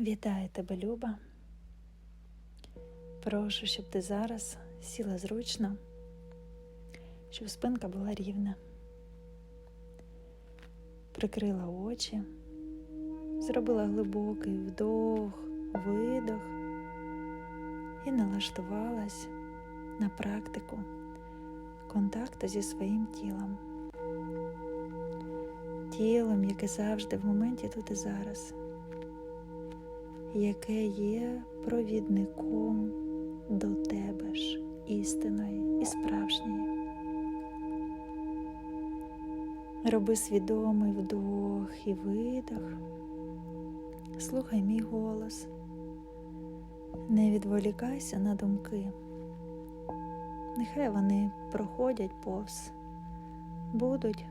Вітаю тебе, Люба. Прошу, щоб ти зараз сіла зручно, щоб спинка була рівна. Прикрила очі, зробила глибокий вдох, видох і налаштувалась на практику контакту зі своїм тілом. Тілом, яке завжди в моменті тут і зараз яке є провідником до тебе ж істинної і справжньої. Роби свідомий вдох і видох, слухай мій голос, не відволікайся на думки, нехай вони проходять повз, будуть,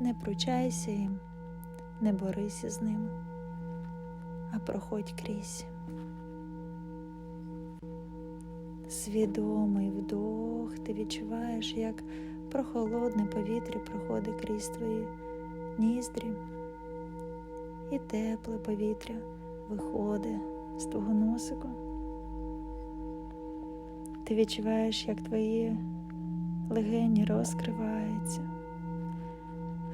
не пручайся їм, не борися з ними а проходь крізь. Свідомий вдох, ти відчуваєш, як прохолодне повітря проходить крізь твої ніздрі, і тепле повітря виходить з твого носику. Ти відчуваєш, як твої легені розкриваються,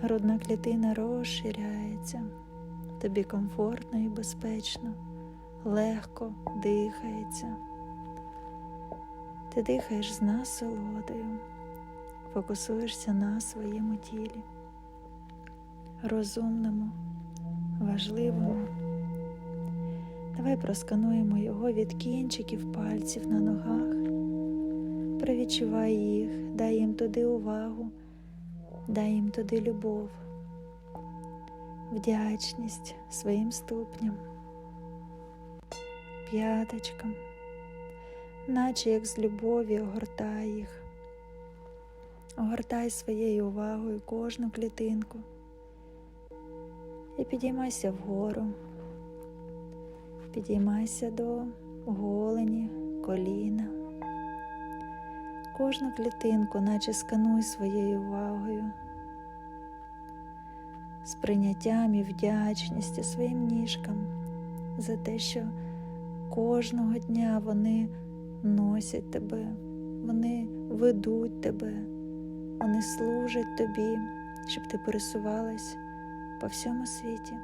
грудна клітина розширяється тобі комфортно і безпечно, легко дихається. Ти дихаєш з насолодою, фокусуєшся на своєму тілі, розумному, важливому. Давай проскануємо його від кінчиків пальців на ногах, привідчувай їх, дай їм туди увагу, дай їм туди любов вдячність своїм ступням, п'яточкам, наче як з любові огортай їх, огортай своєю увагою кожну клітинку і підіймайся вгору, підіймайся до голені, коліна. Кожну клітинку, наче скануй своєю увагою з прийняттям і вдячністю своїм ніжкам за те, що кожного дня вони носять тебе, вони ведуть тебе, вони служать тобі, щоб ти пересувалась по всьому світі.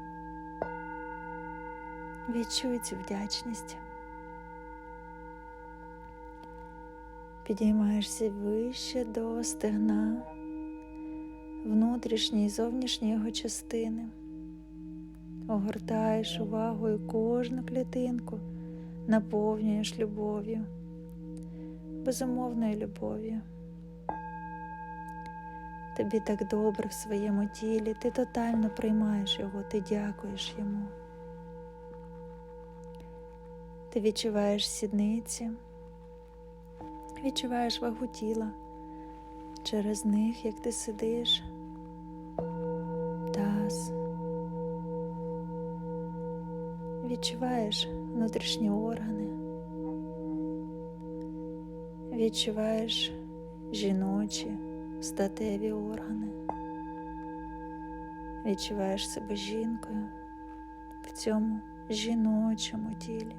Відчуй цю вдячність. Підіймаєшся вище до стегна внутрішньої і зовнішньої його частини. Огортаєш увагою кожну клітинку, наповнюєш любов'ю, безумовною любов'ю. Тобі так добре в своєму тілі, ти тотально приймаєш його, ти дякуєш йому. Ти відчуваєш сідниці, відчуваєш вагу тіла через них, як ти сидиш, таз. Відчуваєш внутрішні органи, відчуваєш жіночі, статеві органи, відчуваєш себе жінкою в цьому жіночому тілі.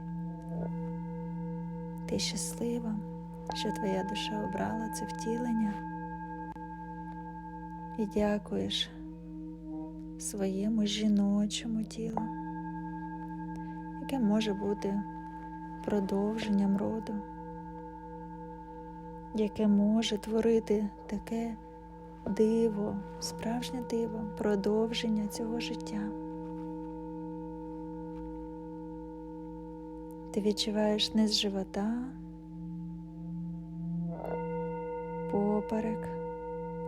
Ти щаслива, що твоя душа обрала це втілення і дякуєш своєму жіночому тілу, яке може бути продовженням роду, яке може творити таке диво, справжнє диво, продовження цього життя. Ти відчуваєш низ живота, поперек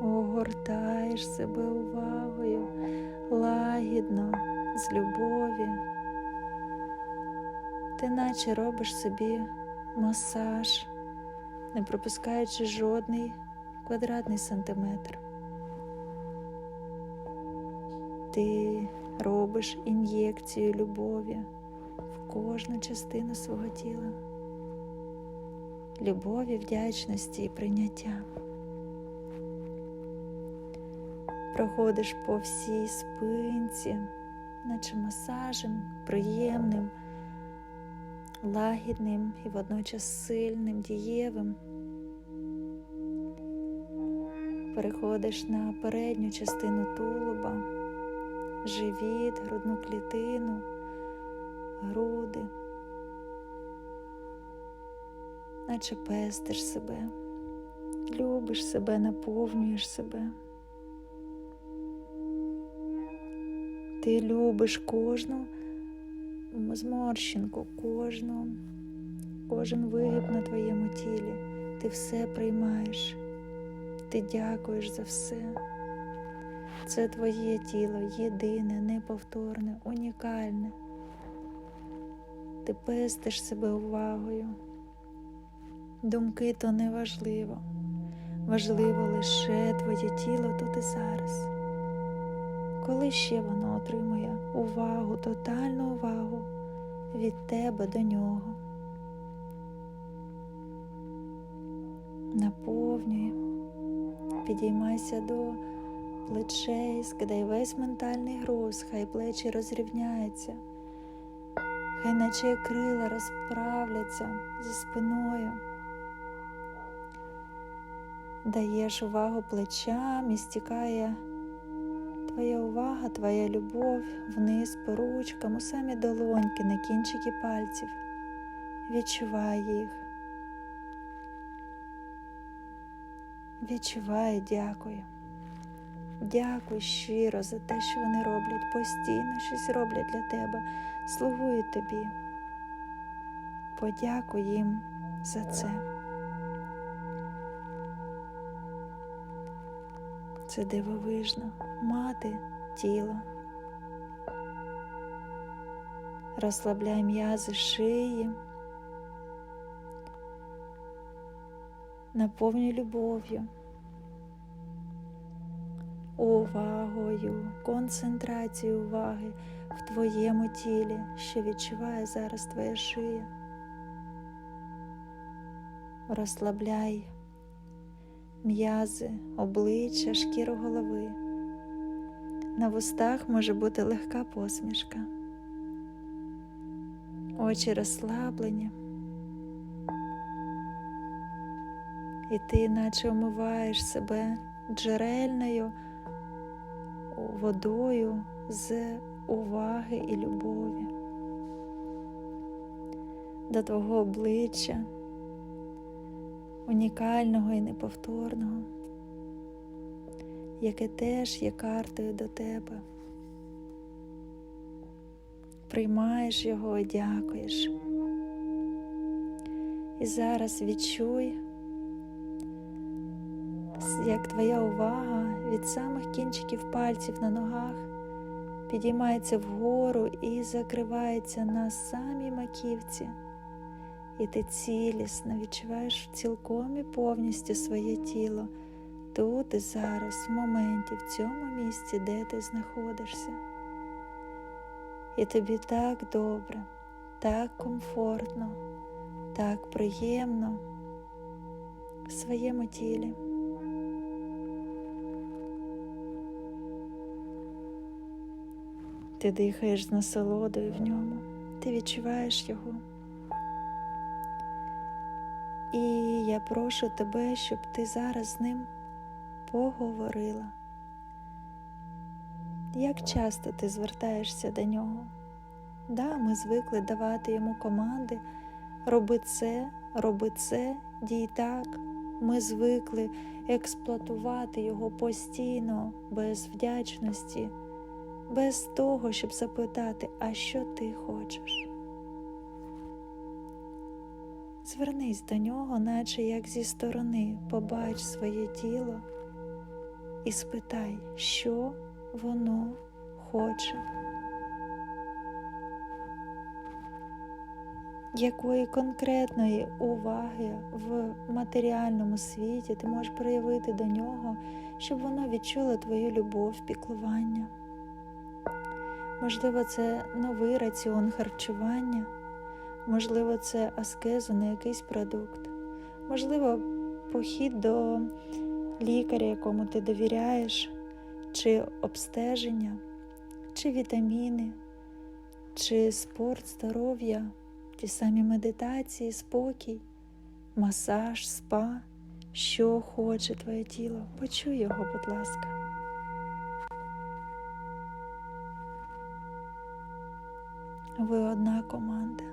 огортаєш себе увагою лагідно, з любові. Ти наче робиш собі масаж, не пропускаючи жодний квадратний сантиметр. Ти робиш ін'єкцію любові в кожну частину свого тіла, любові, вдячності і прийняття. Проходиш по всій спинці, наче масажем, приємним, лагідним і водночас сильним, дієвим. Переходиш на передню частину тулуба, живіт, грудну клітину, груди, наче пестиш себе, любиш себе, наповнюєш себе. Ти любиш кожну зморщинку, кожну, кожен вигиб на твоєму тілі. Ти все приймаєш, ти дякуєш за все. Це твоє тіло єдине, неповторне, унікальне. Ти пестиш себе увагою. Думки то не важливо. Важливо лише твоє тіло тут і зараз. Коли ще воно отримує увагу, тотальну увагу від тебе до нього. Наповнює, підіймайся до плечей, скидай весь ментальний груз, хай плечі розрівняються, хай наче крила розправляться зі спиною. Даєш увагу плечам і стікає твоя увага, твоя любов вниз по ручкам, у самі долоньки на кінчики пальців. Відчувай їх. Відчувай, дякую. Дякую щиро за те, що вони роблять, постійно щось роблять для тебе, слугують тобі. Подякуй їм за це. Це дивовижно мати тіло. Розслабляй м'язи шиї, наповнюй любов'ю, увагою, концентрацією уваги в твоєму тілі, що відчуває зараз твоя шия. Розслабляй м'язи, обличчя, шкіру голови. На вустах може бути легка посмішка, очі розслаблені, і ти наче омиваєш себе джерельною водою з уваги і любові. До твого обличчя унікального і неповторного, яке теж є картою до тебе. Приймаєш його дякуєш. І зараз відчуй, як твоя увага від самих кінчиків пальців на ногах підіймається вгору і закривається на самій маківці і ти цілісно відчуваєш цілком і повністю своє тіло тут і зараз, в моменті, в цьому місці, де ти знаходишся. І тобі так добре, так комфортно, так приємно в своєму тілі. Ти дихаєш з насолодою в ньому, ти відчуваєш його. І я прошу тебе, щоб ти зараз з ним поговорила. Як часто ти звертаєшся до нього? Да, ми звикли давати йому команди, роби це, роби це, дій так. Ми звикли експлуатувати його постійно, без вдячності, без того, щоб запитати, а що ти хочеш. Звернись до нього, наче як зі сторони, побач своє тіло і спитай, що воно хоче. Якої конкретної уваги в матеріальному світі ти можеш проявити до нього, щоб воно відчуло твою любов, піклування? Можливо, це новий раціон харчування. Можливо, це аскезу на якийсь продукт, можливо, похід до лікаря, якому ти довіряєш, чи обстеження, чи вітаміни, чи спорт, здоров'я, ті самі медитації, спокій, масаж, спа, що хоче твоє тіло. Почуй його, будь ласка. Ви одна команда.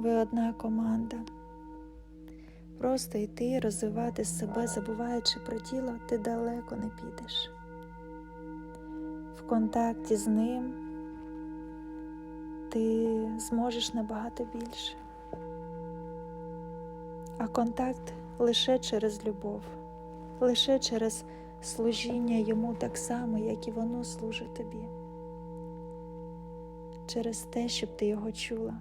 Ви одна команда. Просто йти, розвивати себе, забуваючи про тіло, ти далеко не підеш. В контакті з ним ти зможеш набагато більше. А контакт лише через любов, лише через служіння йому так само, як і воно служить тобі. Через те, щоб ти його чула.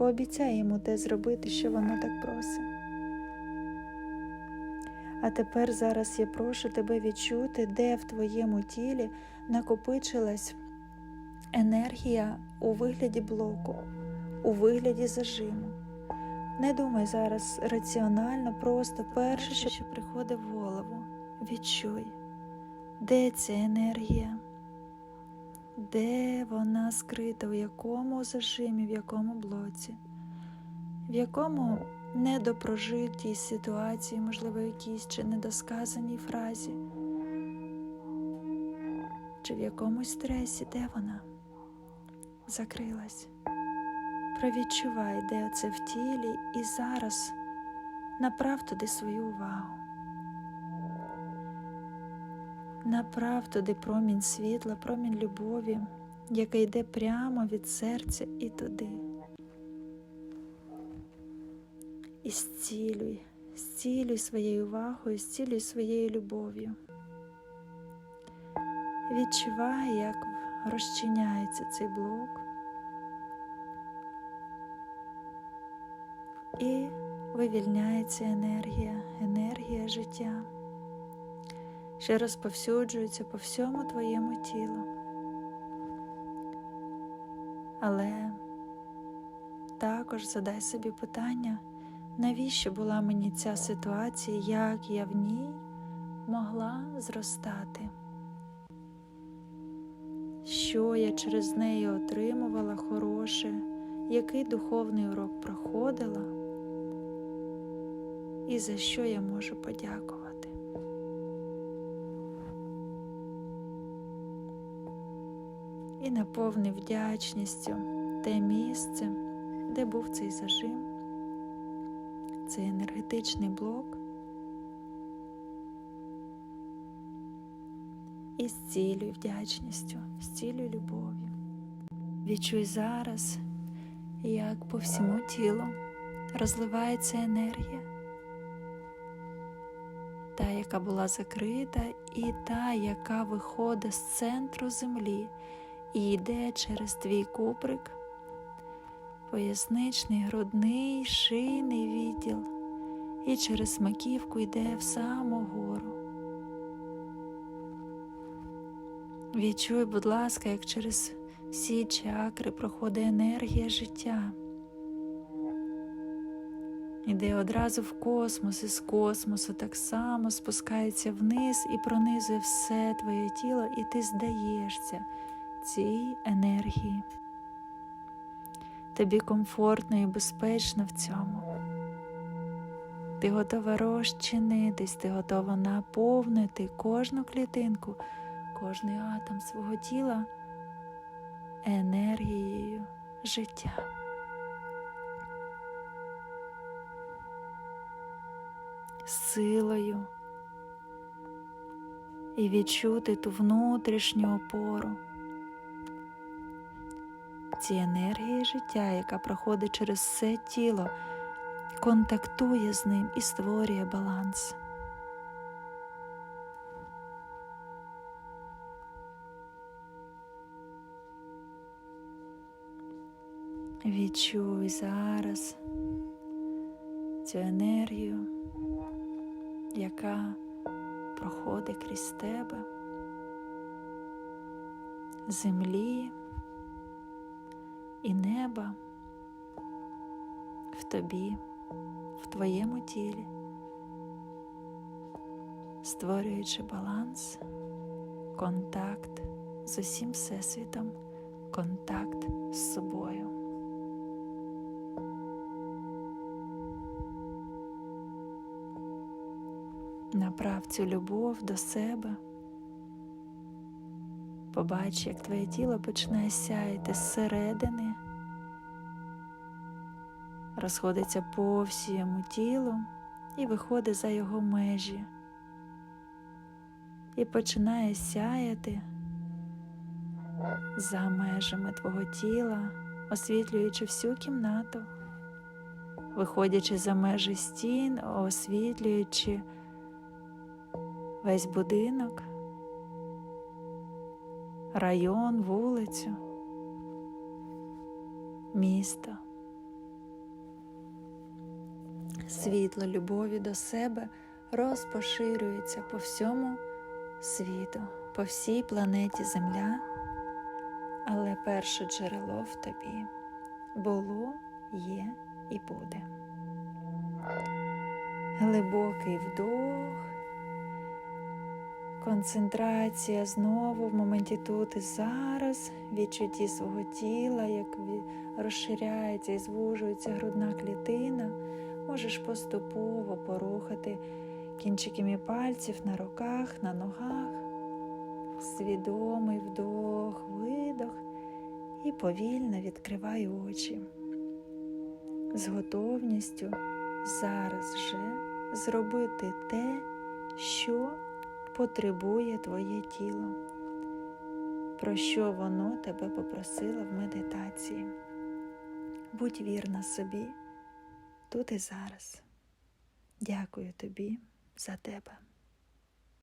Пообіцяй йому те зробити, що воно так просить. А тепер зараз я прошу тебе відчути, де в твоєму тілі накопичилась енергія у вигляді блоку, у вигляді зажиму. Не думай зараз раціонально, просто перше, що приходить в голову. Відчуй, де ця енергія, де вона скрита, в якому зажимі, в якому блоці, в якому недопрожитій ситуації, можливо, якійсь чи недосказаній фразі, чи в якомусь стресі, де вона закрилась. Провідчувай, де це в тілі, і зараз направ туди свою увагу. Направ туди промінь світла, промінь любові, який йде прямо від серця і туди. І зцілюй, зцілюй своєю увагою, зцілюй своєю любов'ю. Відчувай, як розчиняється цей блок. І вивільняється енергія, енергія життя, що розповсюджується по всьому твоєму тілу. Але також задай собі питання, навіщо була мені ця ситуація, як я в ній могла зростати, що я через неї отримувала хороше, який духовний урок проходила і за що я можу подякувати. І наповни вдячністю те місце, де був цей зажим, цей енергетичний блок. І зцілюй вдячністю, зцілюй любов'ю. Відчуй зараз, як по всьому тілу розливається енергія, та, яка була закрита, і та, яка виходить з центру землі і йде через твій куприк, поясничний, грудний, шийний відділ, і через маківку йде в саму гору. Відчуй, будь ласка, як через всі чакри проходить енергія життя. Іде одразу в космос, і з космосу так само спускається вниз і пронизує все твоє тіло, і ти здаєшся цій енергії. Тобі комфортно і безпечно в цьому. Ти готова розчинитись, ти готова наповнити кожну клітинку, кожний атом свого тіла енергією життя. Силою і відчути ту внутрішню опору, ці енергії життя, яка проходить через все тіло, контактує з ним і створює баланс. Відчуй зараз цю енергію, яка проходить крізь тебе, землі і неба в тобі, в твоєму тілі. створюючи баланс, контакт з усім Всесвітом, контакт з собою. Направ цю любов до себе. Побач, як твоє тіло починає сяяти зсередини, розходиться по всьому тілу і виходить за його межі, і починає сяяти за межами твого тіла, освітлюючи всю кімнату, виходячи за межі стін, освітлюючи весь будинок, район, вулицю, місто. Світло любові до себе розпоширюється по всьому світу, по всій планеті Земля, але перше джерело в тобі було, є і буде. Глибокий вдох. Концентрація знову в моменті тут і зараз, відчутті свого тіла, як розширяється і звужується грудна клітина, можеш поступово порухати кінчиками пальців на руках, на ногах, свідомий вдох, видох і повільно відкривай очі. З готовністю зараз же зробити те, що потребує твоє тіло, про що воно тебе попросило в медитації. Будь вірна собі тут і зараз. Дякую тобі за тебе.